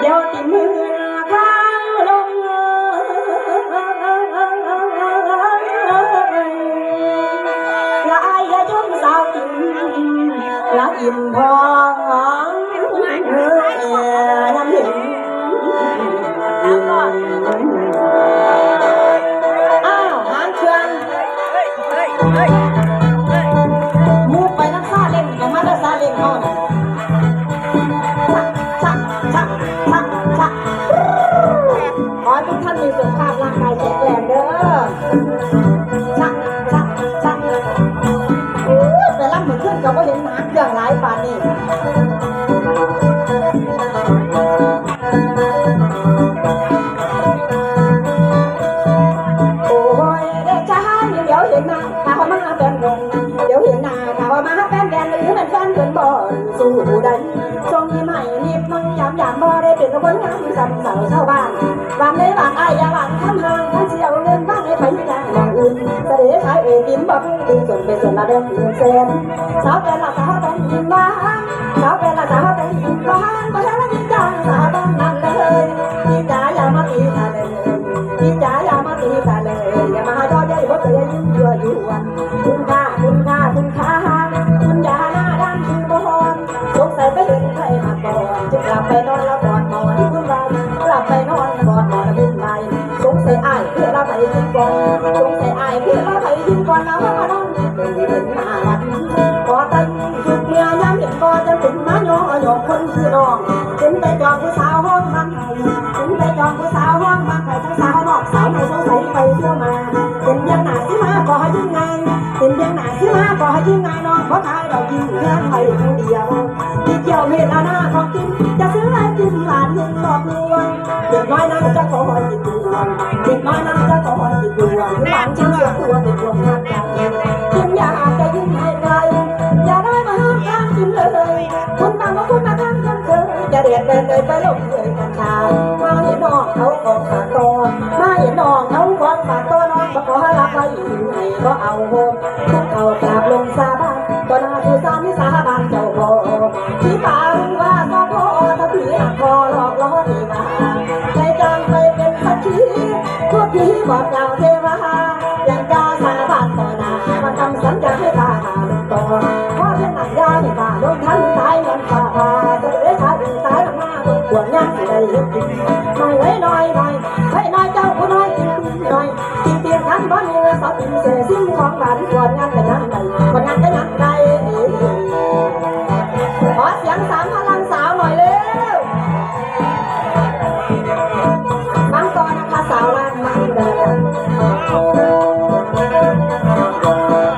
เดี๋ยวติมือข้างลงละอายชมสาวกินละอิ่มพองเออ ชักชักชักอู้ยไปรับเหมือนขึ้นกับว่าเห็นหมาเครื่องหลายป่านนี่โอ้ยเด็กชายเดี๋ยวเห็นหน้าข่าวมาแฟนวงเดี๋ยวเห็นหน้าข่าวมาแฟนแฟนหรือเป็นแฟนเกินบ่สู้ได้ทรงนี้ใหม่นิดมึงยามยามบ่ได้เป็นคนงามสำเสาชาวบ้านบ้านในบ้านอายาบ้านทำห่าง กินบ่งดึงส่วนเป็นส่วนละเดินเงินเซนสาวเป็นหละสาวเป็นยินบ้านสาวเป็นหละสาวเป็นยินบ้านบ่ใช่ละยินจางสาวบ้านนั่นเลยพี่จ๋าอย่ามาตีตาเลยพี่จ๋าอย่ามาตีตาเลยอย่ามาย่อเย้ยบ่เคยยิ้มยั่วยั่วคุณค่าคุณค่าคุณค่าคุณยาหน้าด้านคือบ่ฮอนสงสัยไปเห็นใครมาก่อนจึงกลับไปนอนแล้วกอดหมอนคุณวายกลับไปนอนกอดหมอนเป็นไรสงสัยอ้ายเพื่อเราไปยิงก่อนสงสัยอ้ายเพื่อเราไปยิงก่อนแล้ว จองผู้สาวห้องมันไห้ทั้งสาวนอกสาวในสงสัยไปเที่ยวมาเป็นยังหนาสิมาขอให้ยิ่งไงเป็นยังหนาสิมาขอให้ยิ่งไงน้องขอทายเรากินแค่ไปผู้เดียวที่เกี่ยวเมตอาหน้าของกินจะซื้ออะไรกินหลานยิงหลอกลวงเด็กน้อยนั้นจะขอให้กินดวงเด็กน้อยนั้นจะขอให้กินดวงหลานชิ้นเสือตัวเป็นดวงทา ไปลงเลยกันชามาเห็นน้องเขาของฝากตัวมาเห็นน้องเขาของฝากตัวน้องก็ขอให้รับไว้อยู่ให้ก็เอาโฮมคุกเขากราบลงสาบานก็น่าดูสามิสาบานเจ้าพ่อที่ปางว่าก็พ่อถ้าผีหักคอหลอกล้อที่มาใจจางไปเป็นสักขีพูดผีบอกเจ้าเทวาอย่างกาสาบานต่อหน้ามาทำสัญญาให้ตาหาลงต่อ บวดย่างสิได้เห็นจริงไม่ไว้น้อยหน่อยไว้น้อยเจ้าผู้น้อยกินหน่อยกินเตียงทันบ้านเงือสาวติ่งเสซิ่งของหวานก่อนงานแต่งงานใดก่อนงานแต่